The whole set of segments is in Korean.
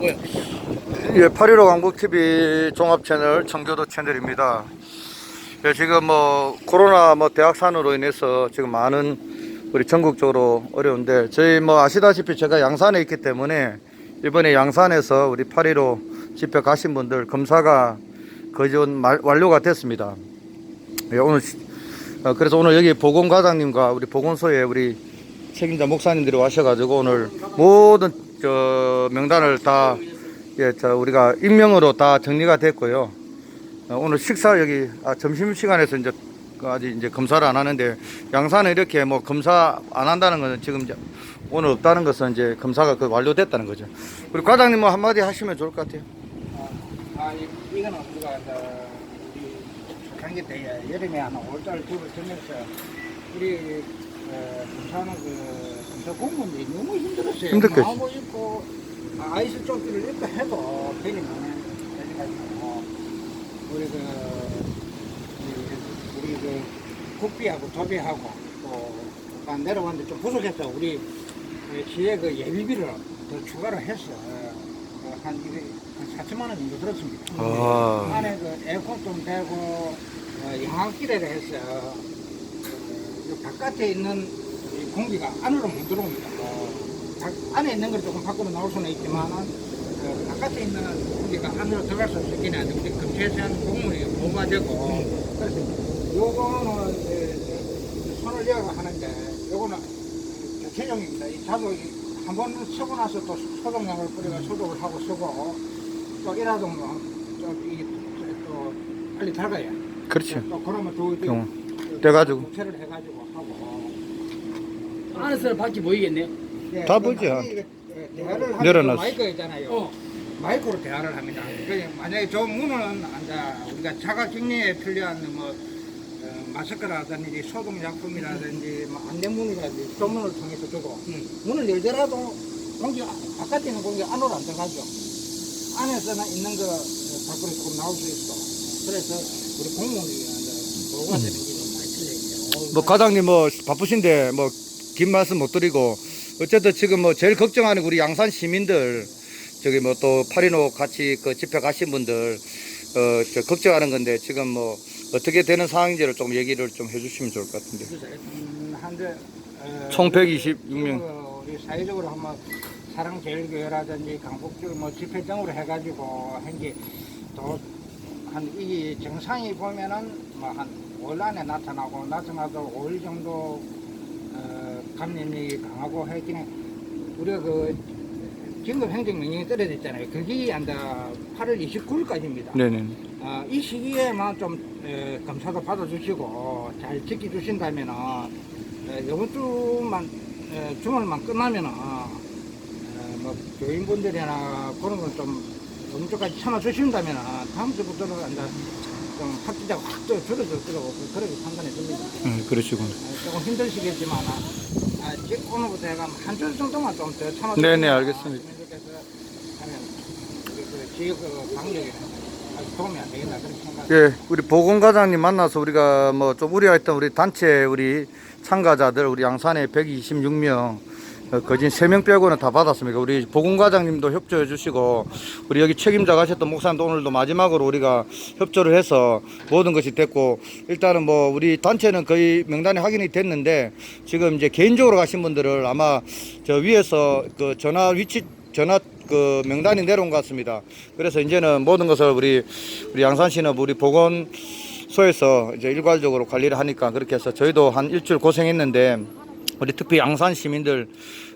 예, 8.15 강북TV 종합 채널 청교도 채널입니다. 예, 지금 뭐 코로나 뭐 대확산으로 인해서 지금 많은 우리 전국적으로 어려운데 저희 뭐 아시다시피 제가 양산에 있기 때문에 이번에 양산에서 우리 8.15 집회 가신 분들 검사가 거의 완료가 됐습니다. 예, 오늘 시- 어, 그래서 오늘 여기 보건과장님과 우리 보건소에 우리 책임자 목사님들이 와셔가지고 오늘 모든 저 명단을 다 예, 저 우리가 익명으로 다 정리가 됐고요. 어, 오늘 식사 여기 아, 점심 시간에서 이제 그 아직 이제 검사를 안 하는데 양산은 이렇게 뭐 검사 안 한다는 것은 지금 이제 오늘 없다는 것은 이제 검사가 그 완료됐다는 거죠. 우리 과장님 뭐 한마디 하시면 좋을 것 같아요. 아, 이, 이거는 우리가 이제 우리 작년 때 여름에 한 5월달 두번 전면서 우리 어, 검사하는 그 검사 공무원들이 너무 힘들었어요. 힘들겠지. 마고 입고 아, 아이스 조끼를 입고 해도 되게 많아요. 그래가지고 우리 그 우리, 우리 그 국비하고 도비하고 또 약간 내려왔는데 좀 부족했어. 우리 그 시에 그 예비비를 더 추가로 했어. 어, 한한 4천만 원 정도 들었습니다. 아. 안에 그 에어컨 좀 되고 어, 양압기를 했어. 바깥에 있는 이 공기가 안으로 못 들어옵니다. 안에 있는 걸 조금 밖으로 나올 수는 있지만 어, 바깥에 있는 공기가 안으로 들어갈 수 있긴 한데 우리 금태에서 하는 공물이 뭐가 되고 그래서 요거는 이제 손을 이어가 하는데 요거는 교체용입니다. 이 자도 한번 쓰고 나서 또 소독약을 뿌려가 소독을 하고 쓰고 또 이라도 뭐좀이또 빨리 닦아야. 그렇죠. 또 그러면 또 병 떼가지고. 교체를 해가지고 하고. 안에서 밖이 보이겠네요. 예, 다그 보이죠. 이게, 예, 대화를 하면 내려놨어. 마이크 있잖아요. 어. 마이크로 대화를 합니다. 만약에 저 문은 이제 우리가 자가 격리에 필요한 뭐 어, 마스크라든지 소독약품이라든지 뭐 안내문이라든지 조문을 통해서 주고 문을 열더라도 공기 바깥에 있는 공기 안으로 안 들어가죠. 안에서는 있는 거 어, 밖으로 조금 나올 수 있고 그래서 우리 공무원이 이제 보고가 되는 게. 뭐 과장님 뭐 바쁘신데 뭐 긴 말씀 못 드리고 어쨌든 지금 뭐 제일 걱정하는 우리 양산 시민들 저기 뭐 또 파리노 같이 그 집회 가신 분들 어 저 걱정하는 건데 지금 뭐 어떻게 되는 상황인지를 좀 얘기를 좀 해주시면 좋을 것 같은데. 음, 한데 어, 총 126명. 그 우리 사회적으로 한번 사랑제일교회라든지 강북교 뭐 집회 등으로 해가지고 한게 또 한 이게 증상이 보면은 뭐한 5일 안에 나타나고 나타나도 5일 정도 어, 감염력이 강하고 해. 우리가 그 긴급 행정 명령이 떨어졌잖아요. 그게 한다 8월 29일까지입니다. 네네 아, 이 시기에만 좀 에, 검사도 받아주시고 잘 지켜주신다면은 에, 이번 주만 에, 주말만 끝나면은 에, 뭐 교인분들이나 그런 건좀 이번 주까지 참아 주신다면은 다음 주부터는 이제 좀 확진자가 확또 줄어들더라고 그렇게 판단이 듭니다. 음, 그러시군요 에, 조금 힘드시겠지만 아, 지금 오늘부터 해가 한주 정도만 좀 더 참아 주시면 네네, 알겠습니다. 그 지역 그 방역에 아주 도움이 안 되겠나 그렇게 생각합니다. 예 우리 보건과장님 만나서 우리가 뭐 좀 우려했던 우리 단체 우리 참가자들 우리 양산에 126명 어, 거진 3명 빼고는 다 받았습니다. 우리 보건과장님도 협조해 주시고 우리 여기 책임자 가셨던 목사님도 오늘도 마지막으로 우리가 협조를 해서 모든 것이 됐고 일단은 뭐 우리 단체는 거의 명단이 확인이 됐는데 지금 이제 개인적으로 가신 분들을 아마 저 위에서 그 전화 위치 전화 그 명단이 내려온 것 같습니다. 그래서 이제는 모든 것을 우리 우리 양산시는 우리 보건 소에서 이제 일괄적으로 관리를 하니까 그렇게 해서 저희도 한 일주일 고생했는데 우리 특히 양산 시민들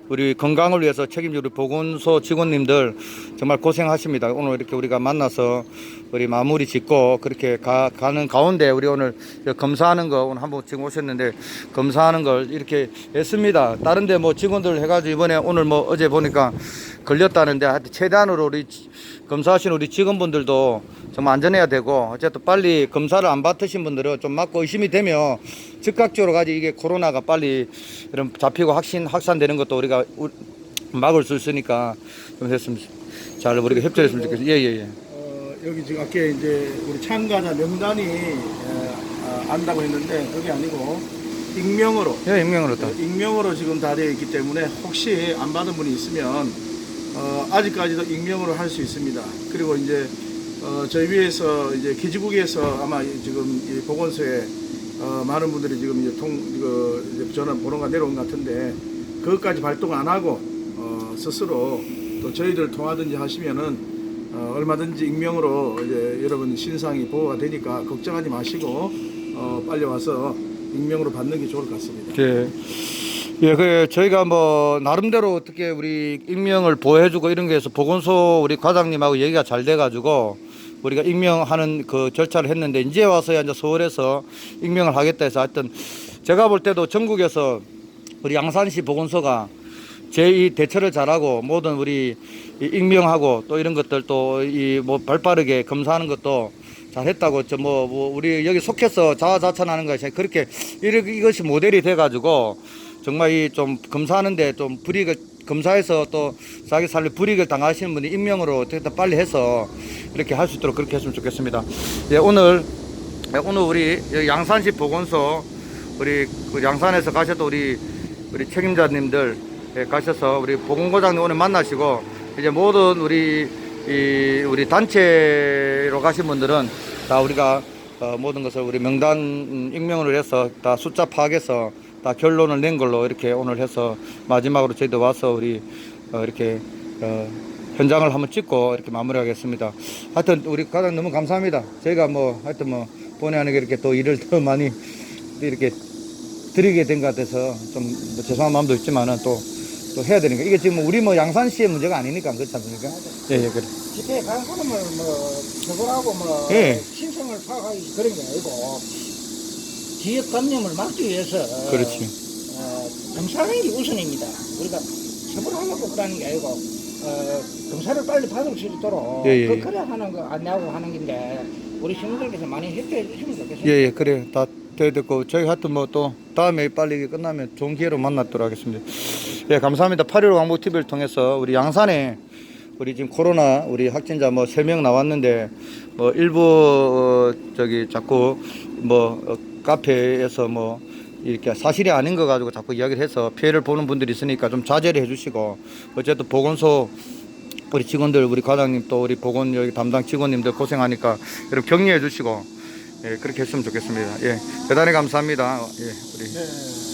우리 건강을 위해서 우리 보건소 직원님들 정말 고생하십니다. 오늘 이렇게 우리가 만나서 우리 마무리 짓고 그렇게 가, 가는 가운데 우리 오늘 검사하는 거 오늘 한번 지금 오셨는데 검사하는 걸 이렇게 했습니다. 다른데 뭐 직원들 해가지고 이번에 오늘 뭐 어제 보니까 걸렸다는데 하여튼 최대한으로 우리 검사하신 우리 직원분들도 정말 안전해야 되고 어쨌든 빨리 검사를 안 받으신 분들은 좀 맞고 의심이 되면 즉각적으로 가지 이게 코로나가 빨리 이런 잡히고 확신 확산되는 것도 우리가 우- 막을 수 있으니까 좀 했으면 잘 우리가 협조했으면 좋겠어요. 예 예 예. 어, 여기 지금 아까 이제 우리 참가자 명단이 에, 아, 안다고 했는데 그게 아니고 익명으로 예, 익명으로 다. 익명으로 지금 다 되어 있기 때문에 혹시 안 받은 분이 있으면 어, 아직까지도 익명으로 할 수 있습니다. 그리고 이제 어, 저희 위에서 이제 기지국에서 아마 이- 지금 이 보건소에 어, 많은 분들이 지금 이제 통 이거 이제 전화 번호가 내려온 것 같은데 그것까지 발동 안 하고 어, 스스로 또 저희들 통하든지 하시면은 어, 얼마든지 익명으로 이제 여러분 신상이 보호가 되니까 걱정하지 마시고 어, 빨리 와서 익명으로 받는 게 좋을 것 같습니다. 예. 예, 그 저희가 뭐 나름대로 어떻게 우리 익명을 보호해주고 이런 게 해서 보건소 우리 과장님하고 얘기가 잘 돼가지고 우리가 익명하는 그 절차를 했는데 이제 와서야 이제 서울에서 익명을 하겠다 해서 하여튼 제가 볼 때도 전국에서 우리 양산시 보건소가 제2 대처를 잘하고 모든 우리 이 익명하고 또 이런 것들 또 이 뭐 발빠르게 검사하는 것도 잘했다고 저뭐 우리 여기 속해서 자화자찬하는 것이 그렇게 이렇게 이것이 모델이 돼가지고 정말 이 좀 검사하는데 좀 불이익을 검사해서 또 자기 삶에 불이익을 당하시는 분이 익명으로 어떻게 든 빨리 해서 이렇게 할 수 있도록 그렇게 했으면 좋겠습니다. 예, 오늘 예, 오늘 우리 양산시 보건소 우리 그 양산에서 가셨던 우리 우리 책임자님들 예, 가셔서 우리 보건고장님 오늘 만나시고 이제 모든 우리 이 우리 단체로 가신 분들은 다 우리가 어, 모든 것을 우리 명단 음, 익명으로 해서 다 숫자 파악해서 다 결론을 낸 걸로 이렇게 오늘 해서 마지막으로 저희도 와서 우리 어, 이렇게 어, 현장을 한번 찍고 이렇게 마무리하겠습니다. 하여튼 우리 과장 너무 감사합니다. 저희가 뭐 하여튼 뭐 본의 아니게 이렇게 또 일을 더 많이 이렇게 드리게 된 것 같아서 좀뭐 죄송한 마음도 있지만은 또, 또 해야 되니까 이게 지금 우리 뭐 양산시의 문제가 아니니까 그렇지 않습니까? 예, 예, 그래. 집회에 가는 사람을 뭐 처벌하고 뭐 예. 신성을 파악하기 그런 게 아니고 지역 감염을 막기 위해서 그렇지. 어, 검사하는 게 우선입니다. 우리가 처벌하려고 그러는 게 아니고 어, 검사를 빨리 받을 수 있도록 예, 예. 그 그래 하는 거 안내하고 하는 건데 우리 시민들께서 많이 협조해 주시면 좋겠습니다. 예, 예, 그래. 다 돼야 됐고, 저희 하여튼 뭐또 다음에 빨리 끝나면 좋은 기회로 만나도록 하겠습니다. 예, 감사합니다. 8.15 광복TV를 통해서 우리 양산에 우리 지금 코로나 우리 확진자 뭐 3명 나왔는데 뭐 일부 어, 저기 자꾸 뭐 어, 카페에서 뭐 이렇게 사실이 아닌 거 가지고 자꾸 이야기를 해서 피해를 보는 분들이 있으니까 좀 자제를 해주시고 어쨌든 보건소 우리 직원들 우리 과장님 또 우리 보건 여기 담당 직원님들 고생하니까 여러분 격려해 주시고 예, 그렇게 했으면 좋겠습니다. 예, 대단히 감사합니다. 예, 우리 네.